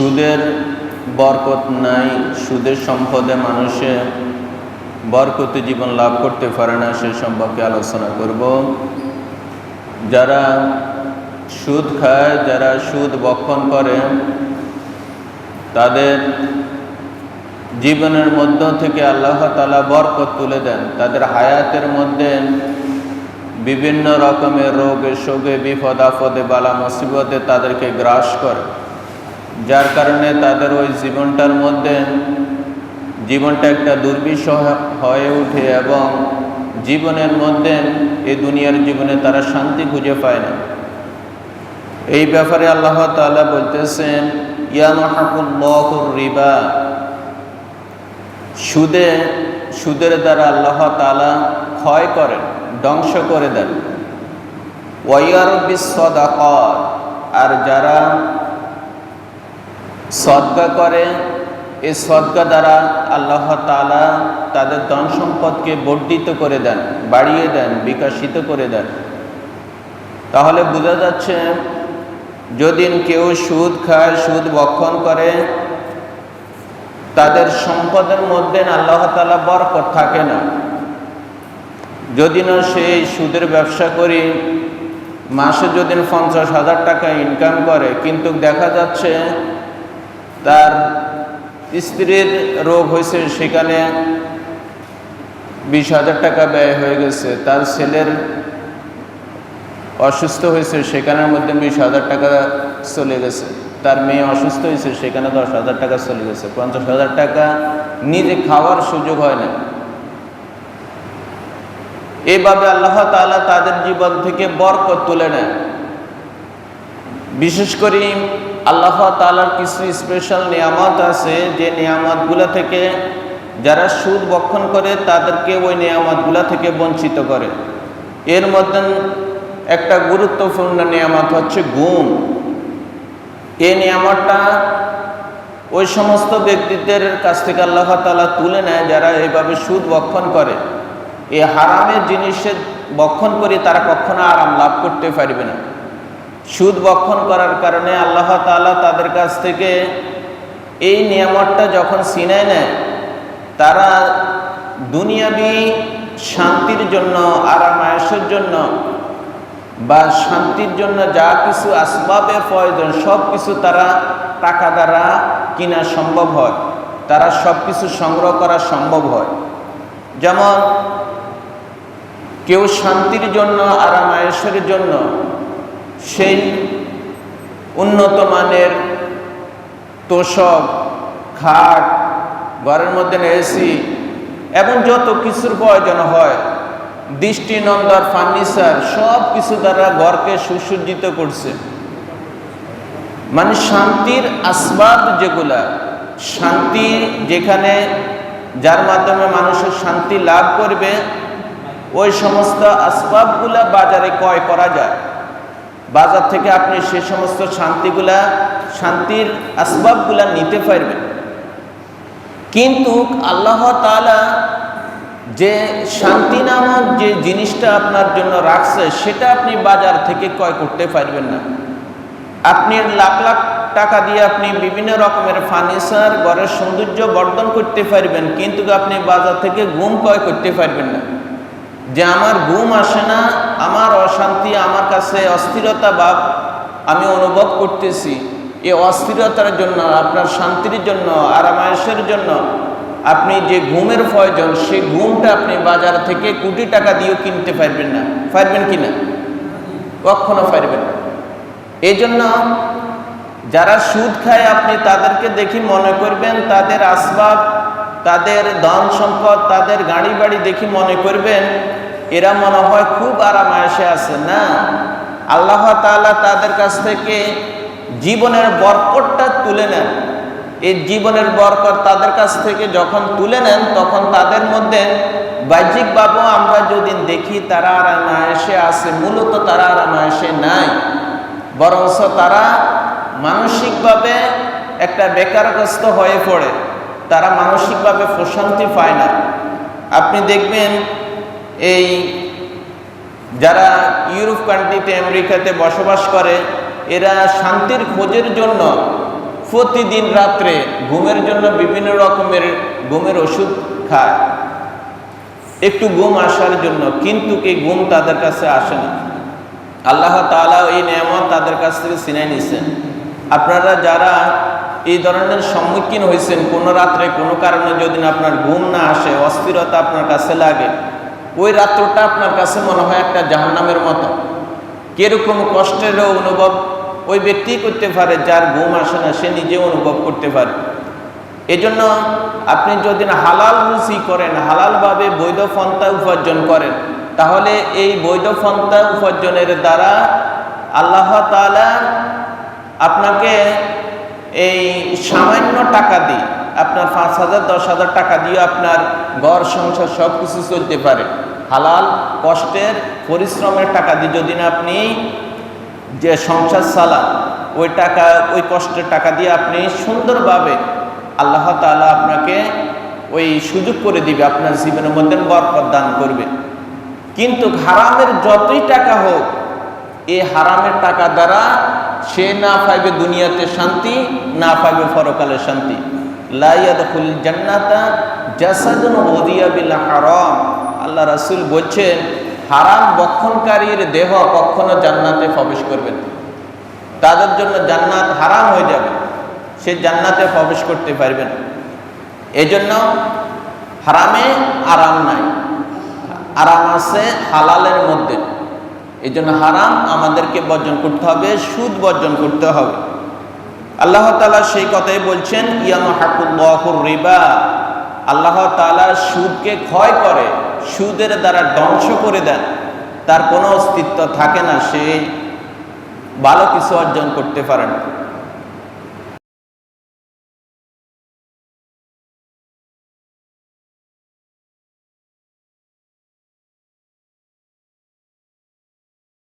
সুদের বরকত নাই, সুদের সম্পদে মানুষে বরকত জীবন লাভ করতে পারে না, সে সম্পর্কে আলোচনা করব। যারা সুদ খায়, যারা সুদ বক্ষণ করে, তাদের জীবনের মধ্য থেকে আল্লাহ তালা বরকত তুলে দেন। তাদের হায়াতের মধ্যে বিভিন্ন রকমের রোগে, শোকে বিপদ আপদে বালা মুসিবতে তাদেরকে গ্রাস করে। যার কারণে তাদের ওই জীবনটার মধ্যে জীবনটা একটা দুর্বিষহ হয়ে ওঠে এবং জীবনের মধ্যে এই দুনিয়ার জীবনে তারা শান্তি খুঁজে পায় না। এই ব্যাপারে আল্লাহ তাআলা বলতেছেন রিবা। সুদে, সুদের দ্বারা আল্লাহ তালা ক্ষয় করেন, ধ্বংস করে দেন। ওয়াইয়ারবিস সদাকত। আর যারা সদকা করে। এই সদকা দ্বারা আল্লাহ তালা তাদের ধন সম্পদকে বর্ধিত করে দেন, বাড়িয়ে দেন, বিকাশিত করে দেন। তাহলে বোঝা যাচ্ছে, যদি কেউ সুদ খায়, সুদ বক্ষণ করে, তাদের সম্পদের মধ্যে আল্লাহ তালা বরকত থাকে না। যদি না সেই সুদের ব্যবসা করি, মাসে যদি পঞ্চাশ হাজার টাকা ইনকাম করে, কিন্তু দেখা যাচ্ছে তার স্ত্রীর রোগ হয়েছে, সেখানে বিশ হাজার টাকা ব্যয় হয়ে গেছে। তার ছেলের অসুস্থ হয়েছে, সেখানের মধ্যে বিশ হাজার টাকা চলে গেছে। তার মেয়ে অসুস্থ হয়েছে, সেখানে দশ হাজার টাকা চলে গেছে। পঞ্চাশ হাজার টাকা নিজে খাওয়ার সুযোগ হয় না এইভাবে আল্লাহ তাআলা তাদের জীবন থেকে বরকত তুলে নেয়। বিশেষ করে আল্লাহ তালার কিছু স্পেশাল নিয়ামত আছে, যে নিয়ামতগুলো থেকে যারা সুদ বক্ষণ করে, তাদেরকে ওই নিয়ামতগুলো থেকে বঞ্চিত করে। এর মধ্যে একটা গুরুত্বপূর্ণ নিয়ামত হচ্ছে গুম এই নিয়ামতটা ওই সমস্ত ব্যক্তিদের কাছ থেকে আল্লাহ তালা তুলে নেয়, যারা এইভাবে সুদ বক্ষণ করে। এই হারামের জিনিসের বক্ষণ করে তারা কখনো আরাম লাভ করতে পারবে না। সুদ বক্ষণ করার কারণে আল্লাহ তালা তাদের কাছ থেকে এই নিয়ামতটা যখন সিনায় নেয়, তারা দুনিয়াবি শান্তির জন্য আরামায়াসের জন্য বা শান্তির জন্য যা কিছু আসবাবের প্রয়োজন সব কিছু তারা টাকা দ্বারা কিনা সম্ভব হয়। তারা সব কিছু সংগ্রহ করা সম্ভব হয়। যেমন কেউ শান্তির জন্য, আরামায়েশের জন্য সেই উন্নত মানের তোষক খাট ঘরের মধ্যে এসি এবং যত কিছুর প্রয়োজন হয়, দৃষ্টিনন্দর ফার্নিচার, সব কিছু দ্বারা ঘরকে সুসজ্জিত করছে। মানে শান্তির আসবাব যেগুলা, শান্তি যেখানে যার মাধ্যমে মানুষের শান্তি লাভ করবে, ওই সমস্ত আসবাবগুলা বাজারে ক্রয় করা যায়। বাজার থেকে আপনি সে সমস্ত শান্তিগুলা, শান্তির আসবাবগুলা নিতে পারবেন। কিন্তু আল্লাহ তালা যে শান্তি নামক যে জিনিসটা আপনার জন্য রাখছে, সেটা আপনি বাজার থেকে ক্রয় করতে পারবেন না। আপনি লাখ লাখ টাকা দিয়ে আপনি বিভিন্ন রকমের ফার্নিচার, ঘরের সৌন্দর্য বর্ধন করতে পারবেন, কিন্তু আপনি বাজার থেকে ঘুম ক্রয় করতে পারবেন না। যে আমার ঘুম আসে না, আমার অশান্তি, আমার কাছে অস্থিরতা ভাব আমি অনুভব করতেছি। এই অস্থিরতার জন্য, আপনার শান্তির জন্য, আরামায়েশের জন্য আপনি যে ঘুমের প্রয়োজন, সেই ঘুমটা আপনি বাজার থেকে কোটি টাকা দিয়েও কিনতে পারবেন না। পারবেন কি না? কখনো পারবেন এই জন্য যারা সুদ খায়, আপনি তাদেরকে দেখি মনে করবেন, তাদের আসবাব, তাদের ধন সম্পদ, তাদের গাড়ি বাড়ি দেখি মনে করবেন এরা মনে হয় খুব আরামায়েশে আছে, না? আল্লাহ তাআলা তাদের কাছ থেকে জীবনের বরকটটা তুলে নেন। এই জীবনের বরকত তাদের কাছ থেকে যখন তুলে নেন, তখন তাদের মধ্যে বাহ্যিকভাবেও আমরা যদি দেখি, তারা আরামায়েশে আছে, মূলত তারা আরামায়েশে নাই। বরঞ্চ তারা মানসিকভাবে একটা বেকারগ্রস্ত হয়ে পড়ে। তারা মানসিকভাবে প্রশান্তি পায় না। আপনি দেখবেন এই যারা ইউরোপ কান্ট্রিতে, আমেরিকাতে বসবাস করে, এরা শান্তির খোঁজের জন্য প্রতিদিন রাত্রে ঘুমের জন্য বিভিন্ন রকমের ঘুমের ওষুধ খায়। একটু ঘুম আসার জন্য, কিন্তু কি ঘুম তাদের কাছে আসে না। আল্লাহ তাআলা এই নিয়ামত তাদের কাছ থেকে ছিনাই নিছেন আপনারা যারা এই ধরনের সম্মুখীন হয়েছেন, কোনো রাত্রে কোনো কারণে যদি আপনার ঘুম না আসে, অস্থিরতা আপনার কাছে লাগে ওই রাত্রটা আপনার কাছে মনে হয় একটা জাহান্নামের মতো। কীরকম কষ্টেরও অনুভব ওই ব্যক্তি করতে পারে, যার ঘুম আসে না, সে নিজে অনুভব করতে পারে। এজন্য আপনি যদি না হালাল রুচি করেন, হালালভাবে বৈধ পন্থা উপার্জন করেন, তাহলে এই বৈধ পন্থা উপার্জনের দ্বারা আল্লাহ তাআলা আপনাকে এই সামান্য টাকা দিয়ে, আপনার পাঁচ হাজার, দশ হাজার টাকা দিয়ে আপনার ঘর, সংসার সব কিছু চলতে পারে। হালাল, কষ্টের, পরিশ্রমের টাকা দিয়ে যদি না আপনি যে সংসার চালান, ওই টাকা, ওই কষ্টের টাকা দিয়ে আপনি সুন্দরভাবে আল্লাহ তাআলা আপনাকে ওই সুযোগ করে দিবে, আপনার জীবনের মধ্যে বরকত দান করবে। কিন্তু হারামের যতই টাকা হোক, এই হারামের টাকা দ্বারা সে না পাইবে দুনিয়াতে শান্তি, না পাইবে পরকালে শান্তি। লাইয়াদুল জান্নাতা জাসাদুন ওদিয়া বিল হারাম। আল্লাহ রাসূল বলছেন, হারাম বক্ষণকারীর দেহ কখনো জান্নাতে প্রবেশ করবে না। তাদের জন্য জান্নাত হারাম হয়ে যাবে। সে জান্নাতে প্রবেশ করতে পারবে না। এজন্য হারামে আরাম নাই। আরাম আছে হালালের মধ্যে। এই জন্য হারাম আমাদেরকে বর্জন করতে হবে, সুদ বর্জন করতে হবে। আল্লাহ তালা সেই কথাই বলছেন ইয়াম হাকুল্লাহুর রিবা। আল্লাহ তালা সুদকে ক্ষয় করে, সুদের দ্বারা ধ্বংস করে দেন। তার কোনো অস্তিত্ব থাকে না, সে ভালো কিছু অর্জন করতে পারে না।